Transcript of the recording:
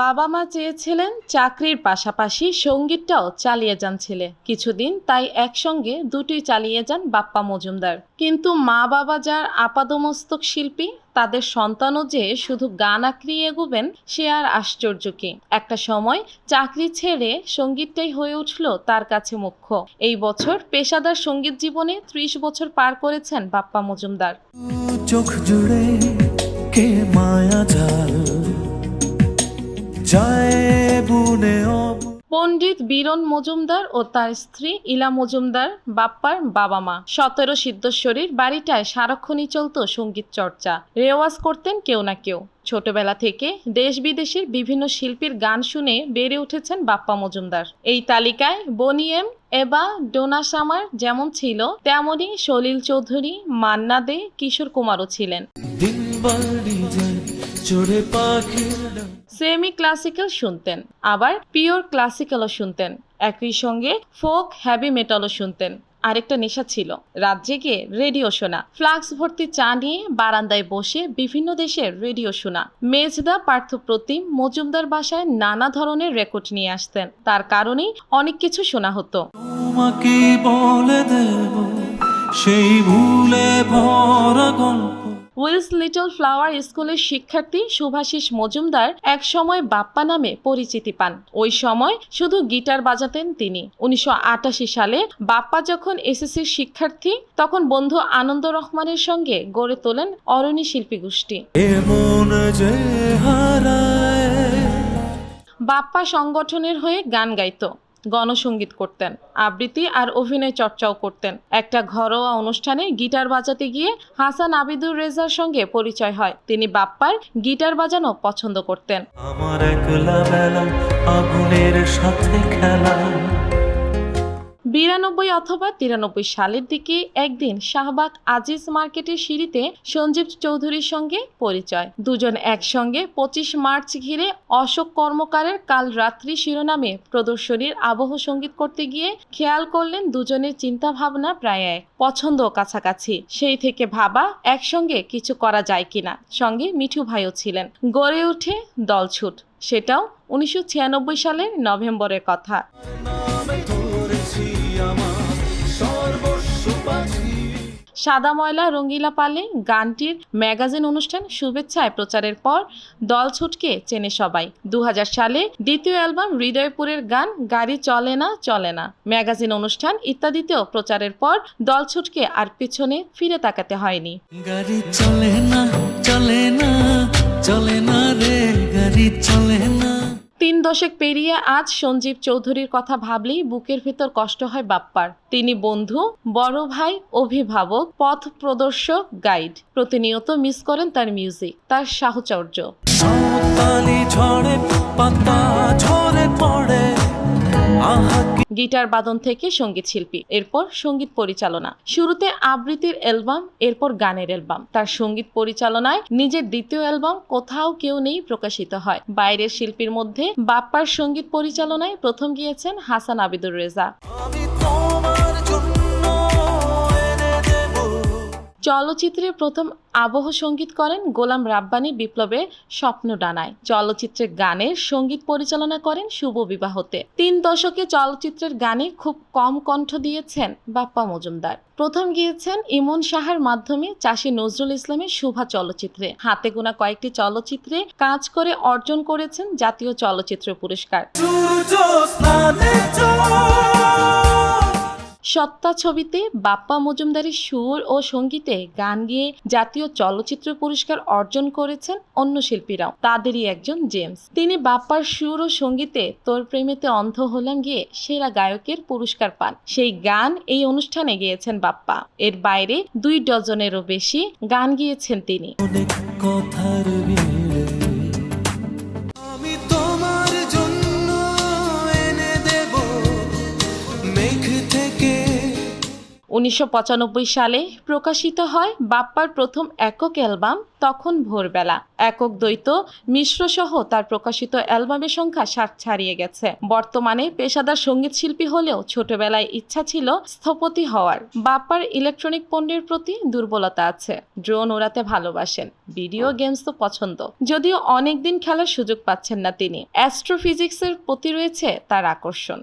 বাবা মা চেয়েছিলেন চাকরির পাশাপাশি সঙ্গীতটাও চালিয়ে যান ছেলে। কিছুদিন তাই একসঙ্গে দুটোই চালিয়ে যান বাপ্পা মজুমদার। কিন্তু মা বাবা যার আপাদমস্তক শিল্পী, তাদের সন্তানও যে শুধু গান আঁকড়িয়ে এগোবেন, সে আর আশ্চর্য কি? একটা সময় চাকরি ছেড়ে সঙ্গীতটাই হয়ে উঠল তার কাছে মুখ্য। এই বছর পেশাদার সংগীত জীবনে ত্রিশ বছর পার করেছেন বাপ্পা মজুমদার। চোখ জুড়ে পণ্ডিত বীরন মজুমদার ও তার স্ত্রী ইলা মজুমদার, বাপ্পার বাবা মা। সতেরো সিদ্ধেশ্বরীর বাড়িটায় সারাক্ষণই চলত সংগীত চর্চা। রেওয়াজ করতেন কেউ না কেউ। ছোটবেলা থেকে দেশ বিদেশের বিভিন্ন শিল্পীর গান শুনে বেড়ে উঠেছেন বাপ্পা মজুমদার। এই তালিকায় বনিয়েম এবা, ডোনা সামার যেমন ছিল তেমনই সলিল চৌধুরী, মান্না দে, কিশোর কুমারও ছিলেন। পাখির সেমি ক্লাসিক্যাল শুনতেন আবার পিওর ক্লাসিক্যালও শুনতেন। একই সঙ্গে ফোক হ্যাভি মেটালও শুনতেন। আরেকটা নেশা ছিল রাত জেগে রেডিও শোনা। ফ্লাক্স ভর্তি চা নিয়ে বারান্দায় বসে বিভিন্ন দেশের রেডিও শোনা। মেজদা পার্থপ্রতিম মজুমদার বাসায় নানা ধরনের রেকর্ড নিয়ে আসতেন। তার কারণেই অনেক কিছু শোনা হতো। তোমাকে বলে দেব সেই ভুলে ভরা গল্প। উইলস লিটল ফ্লাওয়ার স্কুলের শিক্ষার্থী শুভাশিস মজুমদার এক সময় বাপ্পা নামে পরিচিতি পান। ওই সময় শুধু গিটার বাজাতেন তিনি। উনিশশো আটাশি সালে বাপ্পা যখন এসএসসির শিক্ষার্থী তখন বন্ধু আনন্দ রহমানের সঙ্গে গড়ে তোলেন অরণি শিল্পী গোষ্ঠী। বাপ্পা সংগঠনের হয়ে গান গাইতো। গণসঙ্গীত করতেন, আবৃত্তি আর অভিনয় চর্চাও করতেন। একটা ঘরোয়া অনুষ্ঠানে গিটার বাজাতে গিয়ে হাসান আবিদুর রেজার সঙ্গে পরিচয় হয়। তিনি বাপ্পার গিটার বাজানো পছন্দ করতেন। আমার একলা বেলা আগুনের সাথে খেলা। বিরানব্বই অথবা তিরানব্বই সালের দিকে একদিন শাহবাগ আজিজ মার্কেটের সিঁড়িতে সঞ্জীব চৌধুরীর সঙ্গে পরিচয়। দুজন একসঙ্গে পঁচিশ মার্চ ঘিরে অশোক কর্মকারের কাল রাত্রি শিরোনামে প্রদর্শনীর আবহ সংগীত করতে গিয়ে খেয়াল করলেন দুজনের চিন্তা ভাবনা প্রায় এক। পছন্দ কাছাকাছি, সেই থেকে ভাবা একসঙ্গে কিছু করা যায় কিনা। সঙ্গে মিঠু ভাইও ছিলেন। গড়ে ওঠে দলছুট। সেটাও উনিশশো ছিয়ানব্বই সালের নভেম্বরের কথা। সাদা ময়লা রঙ্গিলা পালে গানটির ম্যাগাজিন অনুষ্ঠান শুভেচ্ছায় প্রচারের পর দল ছুটকে চেনে সবাই। দু হাজার সালে দ্বিতীয় অ্যালবাম হৃদয়পুরের গান গাড়ি চলে না চলে না। ম্যাগাজিন অনুষ্ঠান ইত্যাদিতেও প্রচারের পর দল ছুটকে আর পিছনে ফিরে তাকাতে হয়নি। গাড়ি চলে না চলে না চলে না রে, গাড়ি চলে তিন দশক পেরিয়ে আজ সঞ্জীব চৌধুরীর কথা ভাবলেই বুকের ভেতর কষ্ট হয় বাপ্পার। তিনি বন্ধু, বড় ভাই, অভিভাবক, পথ প্রদর্শক, গাইড। প্রতিনিয়ত মিস করেন তার মিউজিক, তার সাহচর্য। ঝড়ে পাতা গিটার বাদন থেকে সংগীত শিল্পী, এরপর সংগীত পরিচালনা। শুরুতে আবৃত্তির অ্যালবাম, এরপর গানের অ্যালবাম। তার সংগীত পরিচালনায় নিজের দ্বিতীয় অ্যালবাম কোথাও কেউ নেই প্রকাশিত হয়। বাইরের শিল্পীর মধ্যে বাপ্পার সংগীত পরিচালনায় প্রথম গিয়েছেন হাসান আবিদুর রেজা। চলচ্চিত্রে প্রথম আবহ সংগীত করেন গোলাম রাব্বানি বিপ্লবের স্বপ্ন ডানায় চলচ্চিত্রের গানের সংগীত পরিচালনা করেন শুভ বিবাহতে। তিন দশকে চলচ্চিত্রের গানে খুব কম কণ্ঠ দিয়েছেন বাপ্পা মজুমদার। প্রথম গিয়েছেন ইমন সাহার মাধ্যমে চাষী নজরুল ইসলামের শুভা চলচ্চিত্রে। হাতে গোনা কয়েকটি চলচ্চিত্রে কাজ করে অর্জন করেছেন জাতীয় চলচ্চিত্র পুরস্কার। সত্তা ছবিতে বাপ্পা মজুমদারের সুর ও সঙ্গীতে গান গেয়ে জাতীয় চলচ্চিত্র পুরস্কার অর্জন করেছেন অন্য শিল্পীরাও। তাদেরই একজন জেমস। তিনি বাপ্পার সুর ও সঙ্গীতে তোর প্রেমেতে অন্ধ হলাম গিয়ে সেরা গায়কের পুরস্কার পান। সেই গান এই অনুষ্ঠানে গেয়েছেন বাপ্পা। এর বাইরে দুই ডজনেরও বেশি গান গিয়েছেন তিনি। তোমার জন্য এনে দেব মেঘ উনিশশো পঁচানব্বই সালে প্রকাশিত হয় বাপ্পার প্রথম একক অ্যালবাম তখন ভোরবেলা। একক দ্বৈত মিশ্র সহ তার প্রকাশিত অ্যালবামের সংখ্যা ষাট ছাড়িয়ে গেছে। বর্তমানে পেশাদার সংগীত শিল্পী হলেও ছোটবেলায় ইচ্ছা ছিল স্থপতি হওয়ার। বাপ্পার ইলেকট্রনিক পণ্যের প্রতি দুর্বলতা আছে। ড্রোন ওড়াতে ভালোবাসেন, ভিডিও গেমস তো পছন্দ। যদিও অনেকদিন খেলার সুযোগ পাচ্ছেন না তিনি। অ্যাস্ট্রোফিজিক্সের প্রতি রয়েছে তার আকর্ষণ।